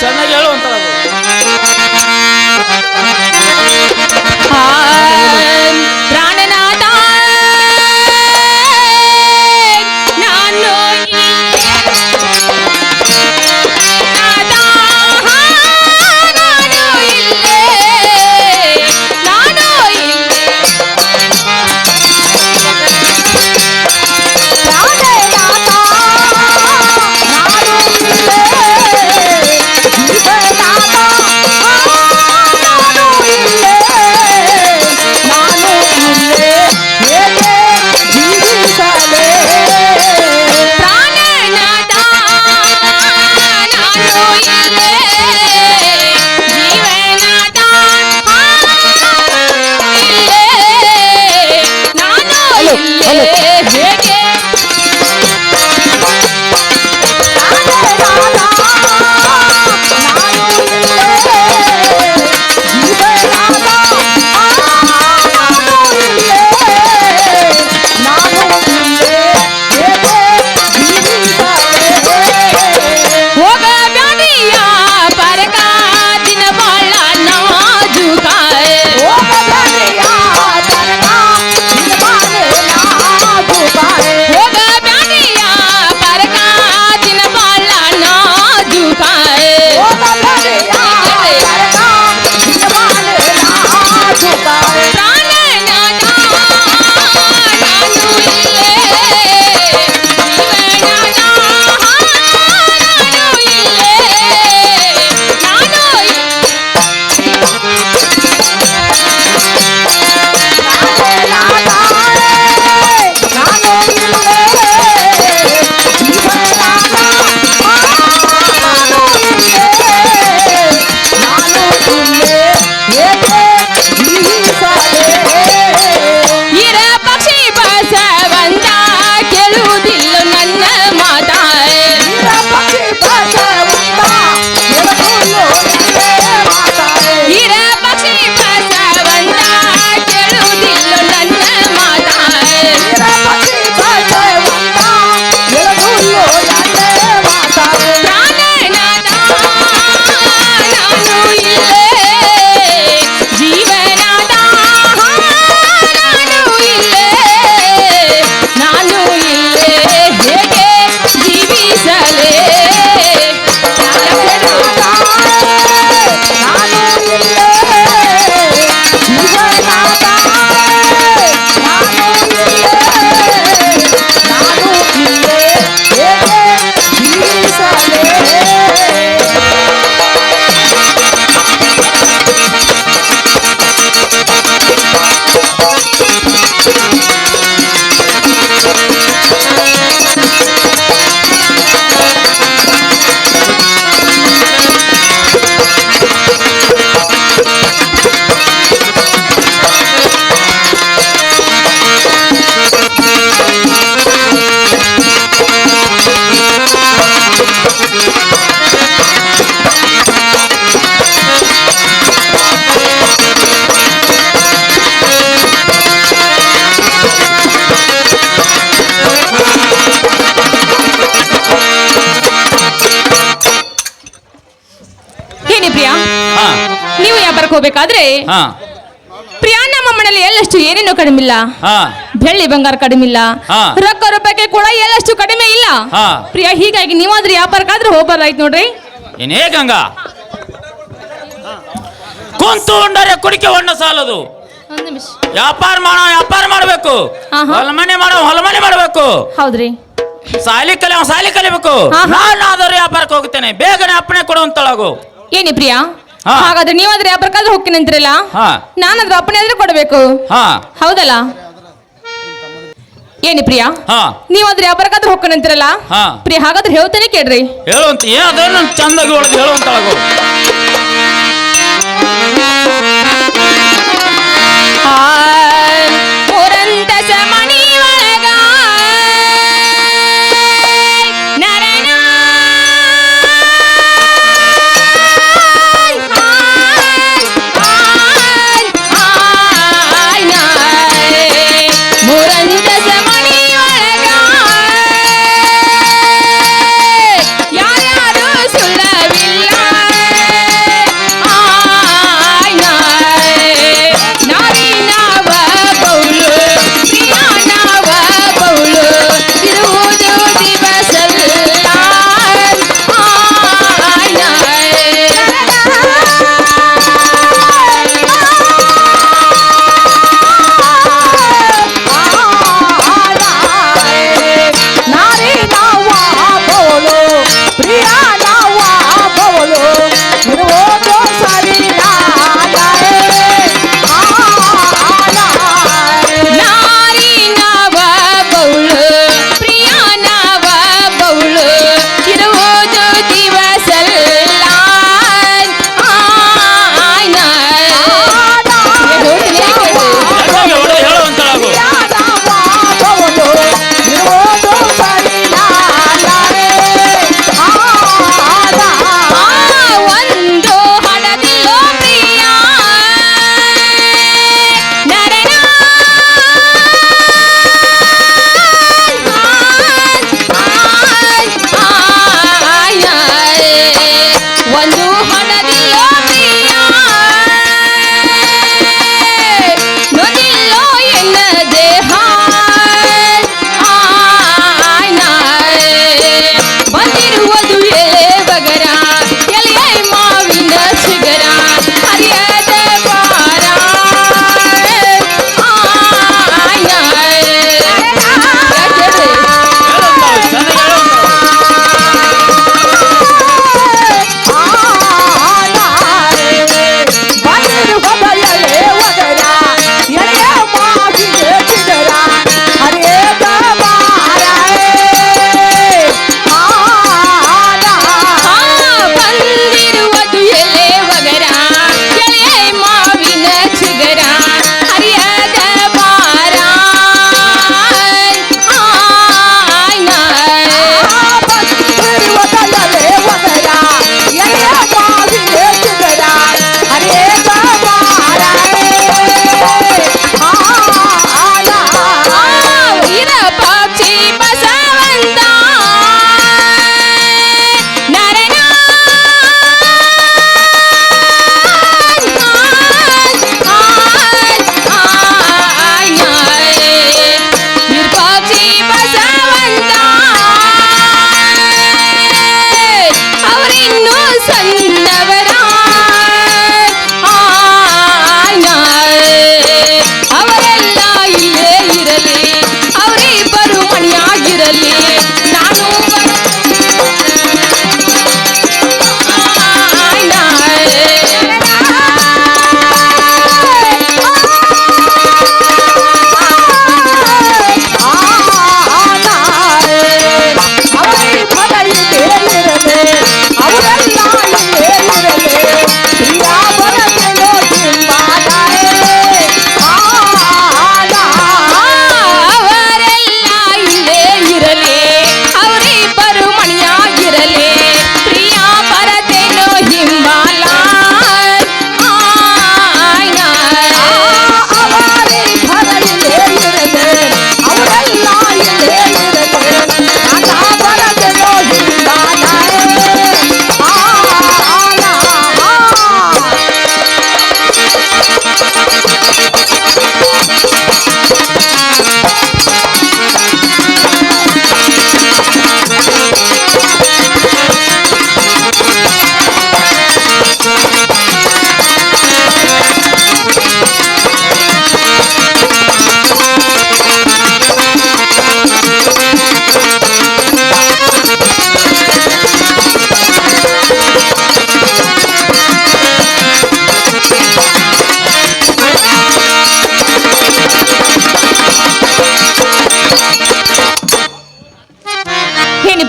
ಚೆನ್ನಾಗಿ ಹೇಳು ಪ್ರಾಣನಾಥ ಹೋಗ್ಬೇಕಾದ್ರೆ ಹಾ. ಪ್ರಿಯಾ ನಮ್ಮ ಮನೇಲಿ ಎಲ್ಲಷ್ಟು ಏನೇನು ಕಡಿಮೆ ಇಲ್ಲ ಹಾ. ಬೆಳ್ಳಿ ಬಂಗಾರ ಕಡಿಮೆ ಇಲ್ಲ ಹಾ. ರೊಕ್ಕ ರೂಪಾಯಿ ಕೂಡ ಎಲ್ಲಷ್ಟು ಕಡಿಮೆ ಇಲ್ಲ. ಹಾ. ಪ್ರಿಯಾ ಹೀಗಾಗಿ ನೀವಾದ್ರೂ ವ್ಯಾಪಾರಕ್ಕಾದ್ರೂ ಹೋಗ್ಬಾರ್ದಾಯ್ತು ನೋಡ್ರಿ. ಏನೇ ಗಂಗಾ. ಕುಂತು ಉಂಡರೆ ಕುಡಿಕೆ ಹೊಣ್ಣ ಸಾಲದು. ಒಂದ್ ನಿಮಿಷ. ವ್ಯಾಪಾರ ಮಾಡೋ ವ್ಯಾಪಾರ ಮಾಡಬೇಕು. ಆಹಾ. ಹೊಲಮನೆ ಮಾಡೋ ಹೊಲಮನೆ ಮಾಡಬೇಕು. ಹೌದ್ರಿ. ಸಾಲಿ ಕಲಿ ಸಾಲಿ ಕಲಿಬೇಕು. ಆಹಾ. ನಾನು ಆದರೂ ವ್ಯಾಪಾರಕ್ಕೆ ಹೋಗ್ತೇನೆ. ಬೇಗನೆ ಅಪ್ಪಣೆ ಕೊಡುವಂತಳಾಗು ಏನಿ ಪ್ರಿಯಾ? ಹಾ. ಹಾಗಾದ್ರೆ ನೀವಾದ್ರೂ ವ್ಯಾಪಾರಕ್ಕಾದ್ರೂ ಹೋಗ್ತೀನಿ ಅಂತೀರಲ್ಲ ಹಾ. ನಾನಾದ್ರೂ ಅಪ್ಪಣೆ ಆದ್ರೆ ಕೊಡಬೇಕು. ಹಾ. ಹೌದಲ್ಲ? ಏನಿ ಪ್ರಿಯಾ? ಹಾ. ನೀವಾದ್ರೂ ವ್ಯಾಪಾರಕ್ಕಾದ್ರೂ ಹೋಗ್ತೀನಿ ಅಂತೀರಲ್ಲ ಹಾ. ಪ್ರಿಯಾ ಹಾಗಾದ್ರೆ ಹೇಳ್ತೇನೆ ಕೇಳ್ರಿ. ಹೇಳುವಂತ ಏನದೇನು ಚಂದಾಗಿ ಒಳಗೆ ಹೇಳುವಂತಳಗು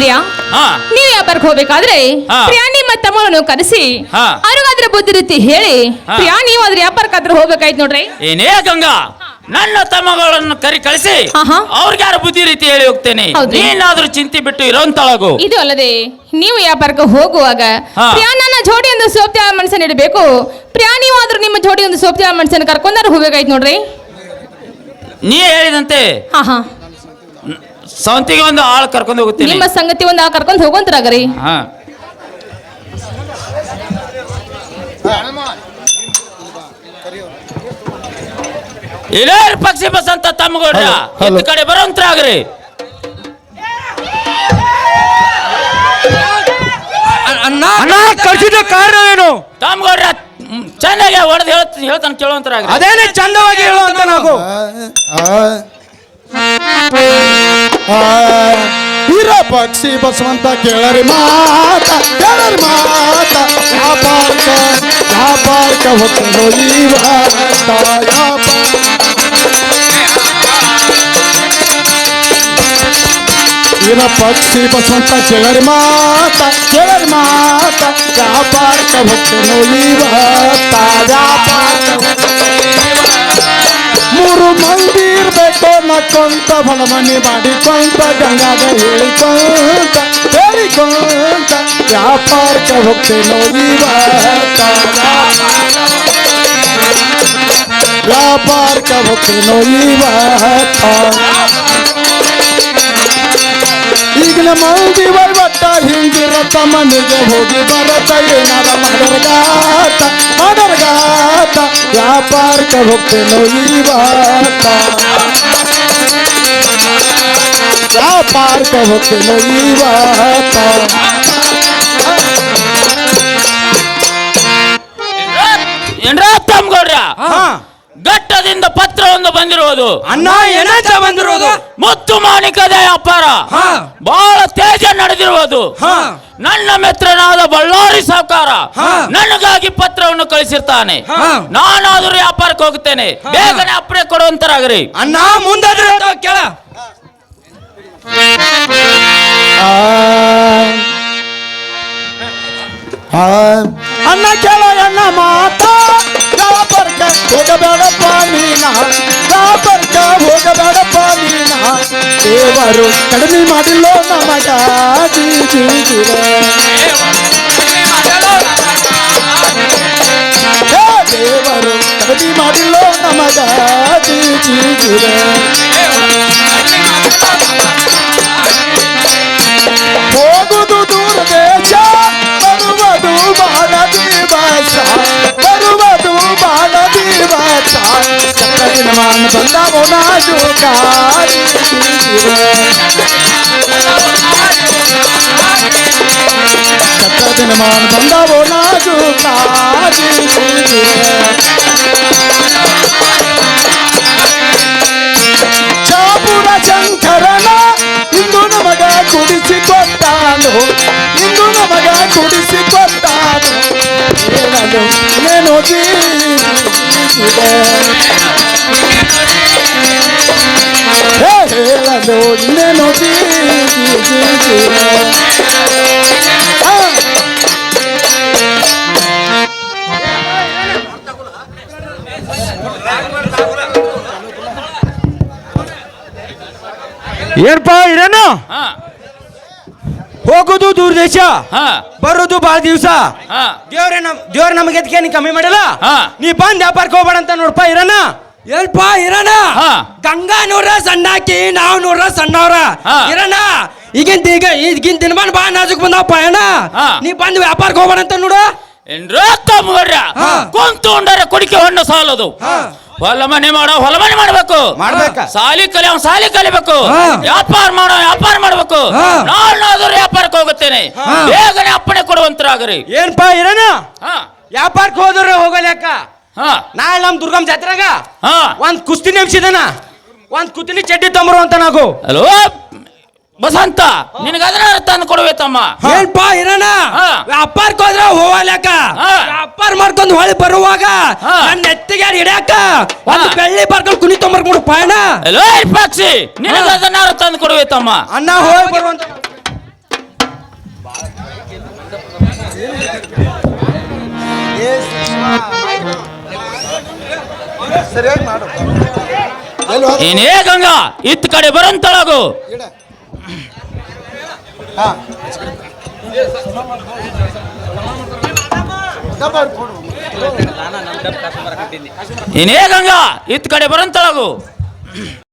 ಪ್ರಿಯಾ ನೀವು ವ್ಯಾಪಾರಕ್ಕೆ ಹೋಗ್ಬೇಕಾದ್ರೆ. ಪ್ರಿಯಾ ನಿಮ್ಮ ತಮ್ಮಗಳನ್ನು ಕರೆಸಿ ಅವ್ರಿಗಾದ್ರೆ ಬುದ್ಧಿ ರೀತಿ ಹೇಳಿ. ಪ್ರಿಯಾ ನೀವು ಅದ್ರ ವ್ಯಾಪಾರಕ್ಕಾದ್ರೆ ಹೋಗ್ಬೇಕಾಯ್ತು ನೋಡ್ರಿ ಏನೇ ಗಂಗಾ ನನ್ನ ತಮ್ಮಗಳನ್ನು ಕರಿ ಕಳಿಸಿ. ಅವ್ರಿಗೆ ಯಾರು ಬುದ್ಧಿ ರೀತಿ ಹೇಳಿ ಹೋಗ್ತೇನೆ? ನೀನಾದ್ರೂ ಚಿಂತೆ ಬಿಟ್ಟು ಇರೋಂತಳಗು ಇದು ಅಲ್ಲದೆ ನೀವು ವ್ಯಾಪಾರಕ್ಕೆ ಹೋಗುವಾಗ ಹಾ. ಪ್ರಿಯಾ ನನ್ನ ಜೋಡಿ ಒಂದು ಸೋಪ್ತಿಯ ಮನುಷ್ಯನ ಇಡಬೇಕು ಪ್ರಿಯಾ ನೀವು ಆದ್ರೂ ನಿಮ್ಮ ಜೋಡಿ ಒಂದು ಸೋಪ್ತಿಯ ಮನುಷ್ಯನ ಕರ್ಕೊಂಡಾರು ಹೋಗ್ಬೇಕಾಯ್ತು ನೋಡ್ರಿ ನೀ ಹೇಳಿದಂತೆ ಹಾ ಹಾ ಸವಂತಿಗೆ ಒಂದು ಆಳ್ ಕರ್ಕೊಂಡು ಹೋಗುತ್ತೆ ನಿಮ್ಮ ಸಂಗತಿ ಒಂದು ಕರ್ಕೊಂಡು ಹೋಗೋಂತ್ರಾಗ್ರಿ ಹಾ. ಇಲ್ಲೇರ್ ಪಕ್ಷಿ ಬಸ್ ಅಂತ ತಮ್ಮಗೌಡ್ರ. ಇತ್ತ ಕಡೆ ಬರೋಂತ್ರಾಗ್ರಿ. ಅಣ್ಣ ಕಳ್ಸಿದ ಕಾರಣವೇನು ತಮ್ಮಗೌಡ್ರ ಮ್, ಚೆನ್ನಾಗಿ ಹೊಡೆದು ಹೇಳ್ತ ಹೇಳ್ತಾನೆ ಕೇಳುವಂತರ ಅದೇನೇ ಚಂದವಾಗಿ ಹೇಳುವಂತ ನಾವು. ಹೀರ ಪಕ್ಷಿ ಬಸವಂತ ಕೇಳರಿ ಮಾತ ಕೇಳರಿ ಮಾತ ವ್ಯಾಪಾರಕ್ಕೆ ಹೋಗ್ತೇನೋ ಇವತ್ತ ವ್ಯಾಪಾರ ಇರ ಪಕ್ಷಿ ಬಸವಂತ ಕೇಳರಿ ಮಾತ ಕೇಳರಿ ಮಾತ ವ್ಯಾಪಾರಕ್ಕೆ ಹೋಗ್ತೇನೋ ಇವತ್ತ ವ್ಯಾಪಾರಕ್ಕೆ ಮೂರು ಮಂದಿ ಇರ್ಬೇಕು ನಕ್ಕೊಂತ ಹೊಲಮನಿ ಮಾಡಿಕೊಂತ ಗಂಗಾಗ ಹೇಳಿಕೊಂತ ಹೇಳಿಕೊಂತ ವ್ಯಾಪಾರಕ್ಕೆ ಹೋಗ್ತೇನೋ ಇವತ್ತ ವ್ಯಾಪಾರಕ್ಕೆ ಹೋಗ್ತೇನೋ ಇವತ್ತ ವೈವಟ್ಟ ತಮ್ಮನಿಗೆ ಹೋಗಿ ಬರತ್ತ ಏನಾರ ಮಾಡರ್ಗಾತ ಮಾಡರ್ಗಾತ. ವ್ಯಾಪಾರಕ್ಕೆ ಹೋಗ್ತೇನೋ ಇವತ್ತ ವ್ಯಾಪಾರಕ್ಕೆ ಹೋಗ್ತೇನೋ ಇವತ್ತ ಏನ್ರ? ಘಟ್ಟದಿಂದ ಪತ್ರವನ್ನು ಬಂದಿರುವುದು ಅಣ್ಣ ಏನಂತ ಬಂದಿರುವುದು ಮುತ್ತು ಮಾಣಿಕದ ವ್ಯಾಪಾರ ಹಾ. ಬಹಳ ತೇಜ ನಡೆದಿರುವುದು. ಹಾ. ನನ್ನ ಮಿತ್ರನಾದ ಬಳ್ಳಾರಿ ಸಹಕಾರ ಹಾ. ನನಗಾಗಿ ಪತ್ರವನ್ನು ಕಳಿಸಿರ್ತಾನೆ. ಹಾ. ನಾನಾದರೂ ವ್ಯಾಪಾರಕ್ಕೆ ಹೋಗುತ್ತೇನೆ ಬೇಗನೆ ಅಪ್ಪಣೆ ಕೊಡುವಂತರಾಗ್ರಿ. ಅಣ್ಣ ಮುಂದಾದ್ರೆ ಕೇಳ. ಅನ್ನ ಅಣ್ಣ ಕೇಳ ಅಣ್ಣ ಮಾತ ವ್ಯಾಪಾರಕ್ಕೆ ಹೋಗಬೇಡಪ್ಪ ನೀನ ವ್ಯಾಪಾರಕ್ಕೆ ಹೋಗಬೇಡಪ್ಪ ನೀನ ದೇವರು ಕಡಿಮೆ ಮಾಡಿಲ್ಲೋ ನಮಗ ಜೀ ಜೀ ಜೀವ. ಹೇ ದೇವರು ಕಡಿಮೆ ಮಾಡಿಲ್ಲೋ ನಮಗ ಜೀ ಜೀ ಜೀವ. ಹೋಗುದು ದೂರ ದೇಶ ಸಕ್ಕರಿನ ಮಾನ ಬಂದವೋ ನಾಜು ಸಕ್ಕರಿನ ಮಾನ ಬಂದವೋ ನಾಜು ಚಾಪುರ ಶಂಕರನ ಇಂದು ನಮಗ ಕುಡಿಸಿಕೊಟ್ಟಾನು ಇಂದು ನಮಗ ಕುಡಿಸಿಕೊಟ್ಟಾನು ಹೇಳಲು ಏನು ಜೀವಿಸಿದೆ ಹೇ, ಹೇಳಲು ಇನ್ನೇನು ಜೀವಿಸಿದೆ ಆ. ಏನ್ಪಾ ಇರೇನು ಹಾ ಹೋಗುದು ದೂರ ದೇಶ ಹಾ ಬರೋದು ಬಾಳ ದಿವಸ ಹಾ ದೇವ್ರೆ ನಮ್ ದೇವ್ರ ನಮಗೆ ಎದಕ್ಕೆ ನೀ ಕಮ್ಮಿ ಮಾಡಿಲ್ಲ ಹಾ. ನೀ ಬಂದ್ ವ್ಯಾಪಾರಕ್ಕೆ ಹೋಗ್ಬೇಡ ಅಂತ ನೋಡ್ಪ ಇರಣ ಎಲ್ಪ ಇರಣ ಹಾ. ಗಂಗಾ ನೂರ ಸಣ್ಣಾಕಿ ನಾವ್ ನೂರ ಸಣ್ಣವ್ರ ಹಾ. ಈಗಿಂತ ಈಗಿನ ಈಗ ಈಗಿನ ದಿನಮಾನ ಬಾ ನಾಜುಕ್ ಬಂದಪ್ಪ ಅಣ್ಣ ಹಾ. ನೀ ಬಂದ್ ವ್ಯಾಪಾರಕ್ಕೆ ಹೋಗ್ಬೇಡ ಅಂತ ನೋಡು ಏನ್ರ ಹಾ. ಕುಂತುಂಡರ ಕುಡಿಕೆ ಹೊಣ್ಣು ಸಾಲದು ಹಾ. ಹೊಲ ಮನೆ ಮಾಡೋ ಹೊಲ ಮನೆ ಮಾಡ್ಬೇಕು ಮಾಡ್ಬೇಕ. ಸಾಲಿ ಕಲಿ ಅವ್ನ್ ಸಾಲಿ ಕಲಿಬೇಕು ಹಾ. ವ್ಯಾಪಾರ ಮಾಡೋ ವ್ಯಾಪಾರ ಮಾಡ್ಬೇಕು ಹಾ. ಹೋಗುತ್ತೇನೆ ಹಾ. ಬೇಗನೆ ಅಪ್ಪಣೆ ಕೊಡುವಂತರಾಗ್ರಿ. ಏನ್ಪಾ ಇರನ ಹಾ. ವ್ಯಾಪಾರಕ್ಕೆ ಹೋದ್ರೆ ಹೋಗಲ್ಯಾಕ ಹಾ. ನಾಳೆ ನಮ್ ದುರ್ಗಮ್ ಜಾತ್ರೆಗ ಹಾ. ಒಂದ್ ಕುಸ್ತಿ ನೆಮ್ಸಿದನ? ಒಂದ್ ಕುತ್ತಿನಿ ಚಡ್ಡಿ ತಂಬರು ಅಂತ ನಾವು. ಹಲೋ? ಬಸಂತ ನಿನಗದ್ರ ತಂದು ಕೊಡುವೆ ತಮ್ಮ ಏನ್ಪಾ ಇರೋಣ. ವ್ಯಾಪಾರಕ್ಕೆ ಹೋದ್ರ ಹೋಗಲ್ಯಾಕ. ವ್ಯಾಪಾರ ಮಾಡ್ಕೊಂಡು ಹೊಳಿ ಬರುವಾಗ. ನನ್ನ ನೆತ್ತಿಗೆ ಹಿಡ್ಯಾಕ? ಒಂದು. ಬೆಳ್ಳಿ ಬರ್ಕೊಂಡು ಕುಣಿ ತೊಂಬರ್ಕೊಂಡು ಪಾಯಣ. ಹಲೋ ಪಕ್ಷಿ ನಿನಗೆ ಅದನ್ನ ತಂದು ಕೊಡುವೆ ತಮ್ಮ ಅಣ್ಣ ಹೋಗಿ ಬರುವಂತ ಸರಿಯಾಗಿ ಮಾಡು? ಏನೇ ಗಂಗಾ ಇತ್ತ ಕಡೆ ಬರಂತಳಗು ಏನೇ ಗಂಗಾ ಇತ್ತ ಕಡೆ ಬರಂತಳಗು